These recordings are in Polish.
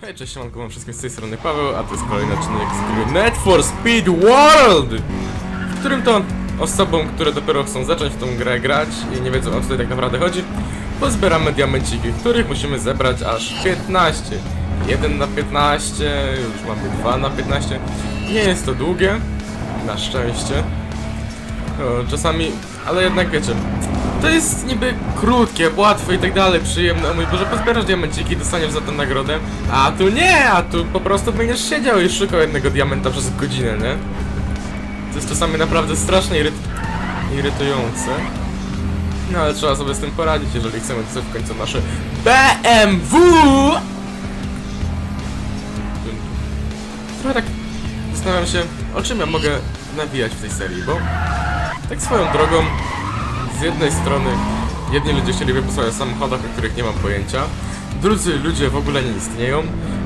Hej, cześć, siemanko, mam wszystkim z tej strony Paweł, a to jest kolejny odcinek z gry Net for Speed World! W którym to osobom, które dopiero chcą zacząć w tą grę grać i nie wiedzą o co tutaj tak naprawdę chodzi, pozbieramy diamenciki, których musimy zebrać aż 15. 1 na 15, już mamy 2 na 15. Nie jest to długie, na szczęście. Czasami, ale jednak wiecie, to jest niby krótkie, łatwe i tak dalej, przyjemne. O mój Boże, pozbierasz diamenciki, dostaniesz za to nagrodę. A tu nie, a tu po prostu będziesz siedział i szukał jednego diamenta przez godzinę, nie? To jest czasami naprawdę strasznie iry irytujące. No ale trzeba sobie z tym poradzić, jeżeli chcemy dostać w końcu nasze BMW! Trochę tak zastanawiam się, o czym ja mogę nawijać w tej serii, bo tak swoją drogą, z jednej strony jedni ludzie chcieliby posłuchać o samochodach, o których nie mam pojęcia, drudzy ludzie w ogóle nie istnieją,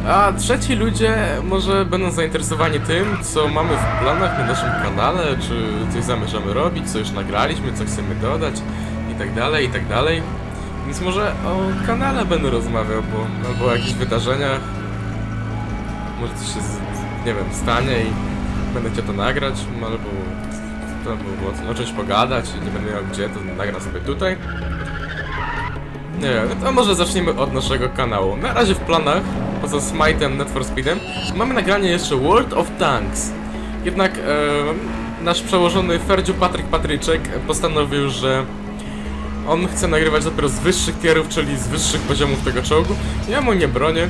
a trzeci ludzie może będą zainteresowani tym, co mamy w planach na naszym kanale, czy coś zamierzamy robić, co już nagraliśmy, co chcemy dodać i tak dalej, i tak dalej. Więc może o kanale będę rozmawiał, bo albo o jakichś wydarzeniach, może coś się, z, nie wiem, stanie i będę chciał to nagrać, albo to było o czymś pogadać i nie będę miał gdzie, to nagram sobie tutaj. Nie wiem, to może zaczniemy od naszego kanału. Na razie w planach, poza Smite'em Net for Speedem, mamy nagranie jeszcze World of Tanks. Jednak e, nasz przełożony Ferdziu Patryk Patryczek postanowił, że on chce nagrywać dopiero z wyższych tierów, czyli z wyższych poziomów tego czołgu. Ja mu nie bronię,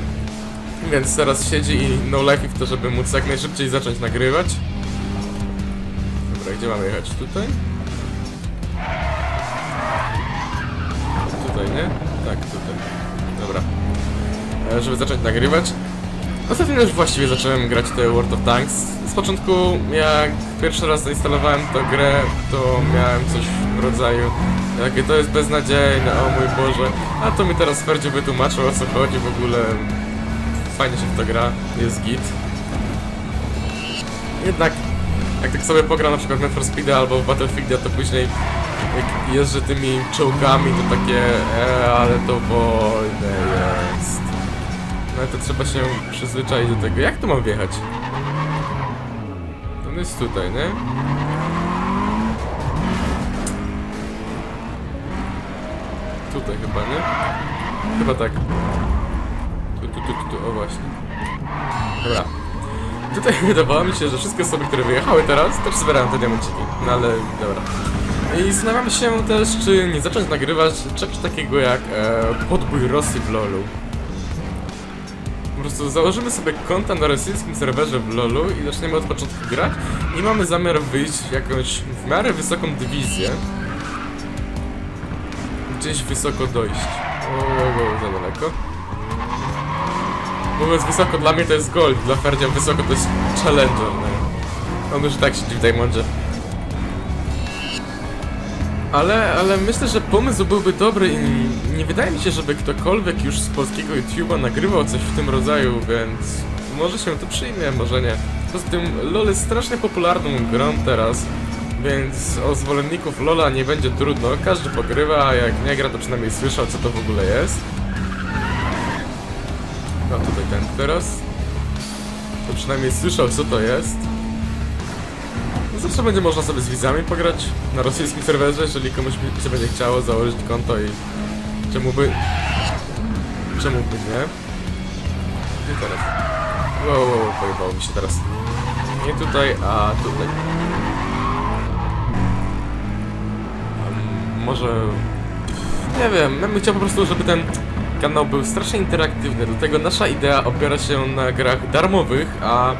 więc teraz siedzi i no life w to, żeby móc jak najszybciej zacząć nagrywać. Gdzie mamy jechać? Tutaj? Tutaj, nie? Tak, tutaj. Dobra. E, żeby zacząć nagrywać. Ostatnio już właściwie zacząłem grać te World of Tanks. Z początku, jak pierwszy raz zainstalowałem tę grę, to miałem coś w rodzaju jakie to jest beznadziejne, o mój Boże. A to mi teraz Ferdziu wytłumaczył o co chodzi w ogóle. Fajnie się w to gra, jest git. Jednak jak tak sobie pogra na przykład w for Speed albo w Battlefield, to później jak jeżdżę tymi czołgami, to takie e, ale to wolne jest. No to trzeba się przyzwyczaić do tego. Jak tu mam wjechać? To jest tutaj, nie? Tutaj chyba, nie? Chyba tak. Tu, tu, tu, tu, tu, o właśnie. Dobra. Tutaj wydawało mi się, że wszystkie osoby, które wyjechały teraz, też zbierają te diamenciki. No ale dobra. I zastanawiam się też, czy nie zacząć nagrywać czegoś takiego jak e, podbój Rosji w LoLu. Po prostu założymy sobie konta na rosyjskim serwerze w LoLu i zaczniemy od początku grać i mamy zamiar wyjść w jakąś w miarę wysoką dywizję. Gdzieś wysoko dojść. O, o, o, za daleko. Mówiąc wysoko, dla mnie to jest gold, dla Ferdzia wysoko to jest challenger, no. On już tak siedzi w Diamondzie. Ale, ale myślę, że pomysł byłby dobry i nie wydaje mi się, żeby ktokolwiek już z polskiego YouTube'a nagrywał coś w tym rodzaju, więc może się to przyjmie, może nie. Poza tym LoL jest strasznie popularną grą teraz, więc o zwolenników LoLa nie będzie trudno, każdy pogrywa, a jak nie gra to przynajmniej słyszał co to w ogóle jest. Tutaj ten teraz. To przynajmniej słyszał co to jest. No zawsze będzie można sobie z widzami pograć na rosyjskim serwerze, jeżeli komuś się będzie chciało założyć konto i czemu by... Czemu by nie? Gdzie teraz? Wow, wow, wow, pojebało mi się teraz. Nie tutaj, a tutaj. Może... Nie wiem, ja bym chciał po prostu, żeby ten kanał był strasznie interaktywny, dlatego nasza idea opiera się na grach darmowych, a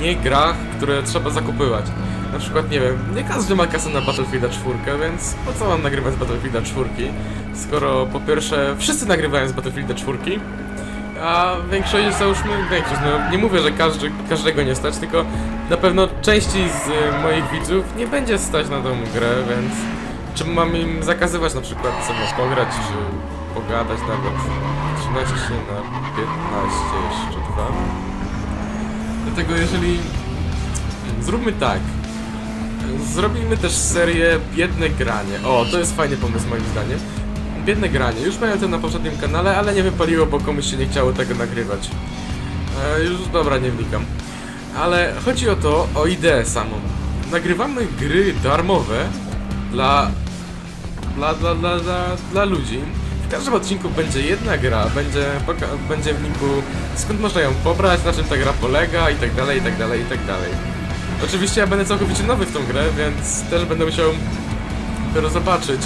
nie grach, które trzeba zakupywać. Na przykład, nie wiem, nie każdy ma kasę na Battlefielda 4, więc po co mam nagrywać z Battlefielda 4, skoro po pierwsze wszyscy nagrywają z Battlefielda 4, a większość, załóżmy, większość, no nie mówię, że każdy, każdego nie stać, tylko na pewno części z y, moich widzów nie będzie stać na tą grę, więc czy mam im zakazywać na przykład ze mną pograć, czy pogadać nawet 13 na 15 jeszcze dwa. Dlatego jeżeli zróbmy tak. Zrobimy też serię biedne granie. O, to jest fajny pomysł moim zdaniem. biedne granie. Już miałem to na poprzednim kanale, ale nie wypaliło, bo komuś się nie chciało tego nagrywać. E, już dobra, nie wnikam. Ale chodzi o to, o ideę samą. Nagrywamy gry darmowe dla dla, dla, dla, dla, dla ludzi. W każdym odcinku będzie jedna gra, będzie, będzie w linku skąd można ją pobrać, na czym ta gra polega i tak dalej, i tak dalej, i tak dalej. Oczywiście ja będę całkowicie nowy w tą grę, więc też będę musiał dopiero zobaczyć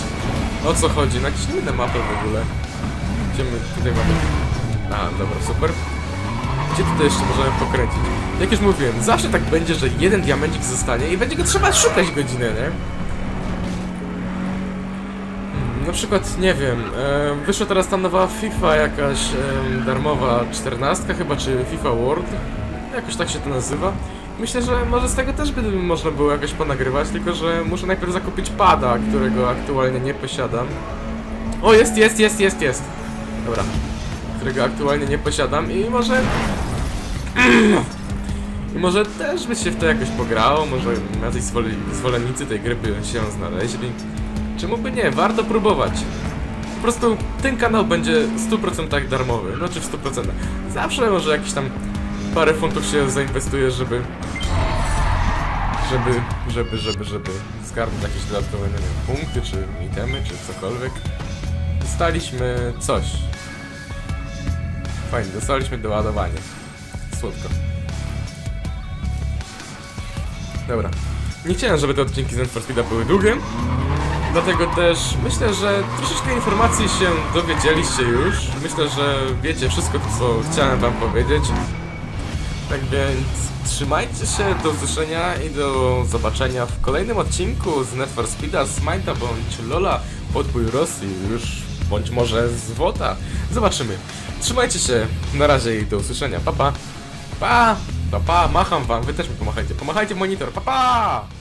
o co chodzi, na jakieś inne mapy w ogóle. Gdzie my tutaj mamy... A, dobra, super. Gdzie tutaj jeszcze możemy pokręcić? Jak już mówiłem, zawsze tak będzie, że jeden diamencik zostanie i będzie go trzeba szukać godzinę, nie? Na przykład, nie wiem, e, wyszła teraz ta nowa FIFA jakaś e, darmowa 14 chyba, czy FIFA World, jakoś tak się to nazywa. Myślę, że może z tego też by można było jakoś ponagrywać, tylko że muszę najpierw zakupić pada, którego aktualnie nie posiadam. O, jest, jest, jest, jest, jest! Dobra. Którego aktualnie nie posiadam i może... I może też by się w to jakoś pograło, może jacyś zwole- zwolennicy tej gry by się znaleźli. Czemu by nie? Warto próbować. Po prostu ten kanał będzie w 100% darmowy. Znaczy w 100%. Zawsze może jakieś tam parę funtów się zainwestuje, żeby... Żeby, żeby, żeby, żeby zgarnąć jakieś dodatkowe, nie wiem, punkty, czy itemy, czy cokolwiek. Dostaliśmy coś. Fajnie, dostaliśmy doładowanie. Słodko. Dobra. Nie chciałem, żeby te odcinki z Need były długie. Dlatego też myślę, że troszeczkę informacji się dowiedzieliście już. Myślę, że wiecie wszystko, co chciałem wam powiedzieć. Tak więc trzymajcie się, do usłyszenia i do zobaczenia w kolejnym odcinku z Need for Speed'a, z Minda bądź Lola, podbój Rosji, już bądź może z WOTA. Zobaczymy. Trzymajcie się, na razie i do usłyszenia. Pa pa! Pa! Pa pa, macham wam, wy też mi pomachajcie. Pomachajcie w monitor, pa pa!